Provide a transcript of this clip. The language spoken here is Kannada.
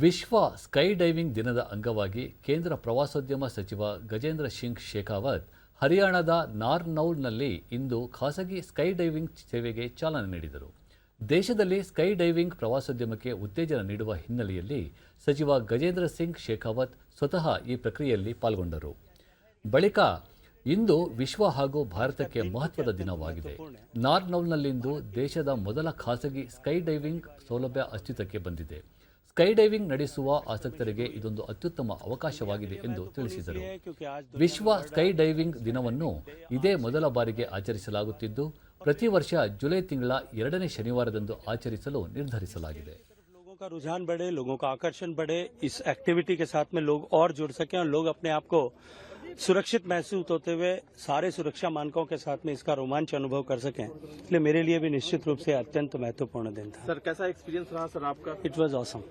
ವಿಶ್ವ ಸ್ಕೈ ಡೈವಿಂಗ್ ದಿನದ ಅಂಗವಾಗಿ ಕೇಂದ್ರ ಪ್ರವಾಸೋದ್ಯಮ ಸಚಿವ ಗಜೇಂದ್ರ ಸಿಂಗ್ ಶೇಖಾವತ್ ಹರಿಯಾಣದ ನಾರ್ನೌಲ್ನಲ್ಲಿ ಇಂದು ಖಾಸಗಿ ಸ್ಕೈ ಡೈವಿಂಗ್ ಸೇವೆಗೆ ಚಾಲನೆ ನೀಡಿದರು. ದೇಶದಲ್ಲಿ ಸ್ಕೈ ಡೈವಿಂಗ್ ಪ್ರವಾಸೋದ್ಯಮಕ್ಕೆ ಉತ್ತೇಜನ ನೀಡುವ ಹಿನ್ನೆಲೆಯಲ್ಲಿ ಸಚಿವ ಗಜೇಂದ್ರ ಸಿಂಗ್ ಶೇಖಾವತ್ ಸ್ವತಃ ಈ ಪ್ರಕ್ರಿಯೆಯಲ್ಲಿ ಪಾಲ್ಗೊಂಡರು. ಬಳಿಕ ಇಂದು ವಿಶ್ವ ಹಾಗೂ ಭಾರತಕ್ಕೆ ಮಹತ್ವದ ದಿನವಾಗಿದೆ. ನಾರ್ನೌಲ್ನಲ್ಲಿಂದು ದೇಶದ ಮೊದಲ ಖಾಸಗಿ ಸ್ಕೈ ಡೈವಿಂಗ್ ಸೌಲಭ್ಯ ಅಸ್ತಿತ್ವಕ್ಕೆ ಬಂದಿದೆ. ಸ್ಕೈ ಡೈವಿಂಗ್ ನಡೆಸುವ ಆಸಕ್ತರಿಗೆ ಇದೊಂದು ಅತ್ಯುತ್ತಮ ಅವಕಾಶವಾಗಿದೆ ಎಂದು ತಿಳಿಸಿದರು ವಿಶ್ವ ಸ್ಕೈ ಡೈವಿಂಗ್ ದಿನವನ್ನು ಇದೇ ಮೊದಲ ಬಾರಿಗೆ ಆಚರಿಸಲಾಗುತ್ತಿದ್ದು ಪ್ರತಿ ವರ್ಷ ಜುಲೈ ತಿಂಗಳ ಎರಡನೇ ಶನಿವಾರದಂದು ಆಚರಿಸಲು ನಿರ್ಧರಿಸಲಾಗಿದೆ लोगों का रुझान बढ़े लोगों का आकर्षण बढ़े इस एक्टिविटी के साथ में लोग और जुड़ सकें और लोग अपने आप को सुरक्षित महसूस होते हुए सारे सुरक्षा मानकों के साथ में इसका रोमांच अनुभव कर सकें इसलिए मेरे लिए भी निश्चित रूप से अत्यंत महत्वपूर्ण दिन था। सर कैसा एक्सपीरियंस रहा सर आपका? It was awesome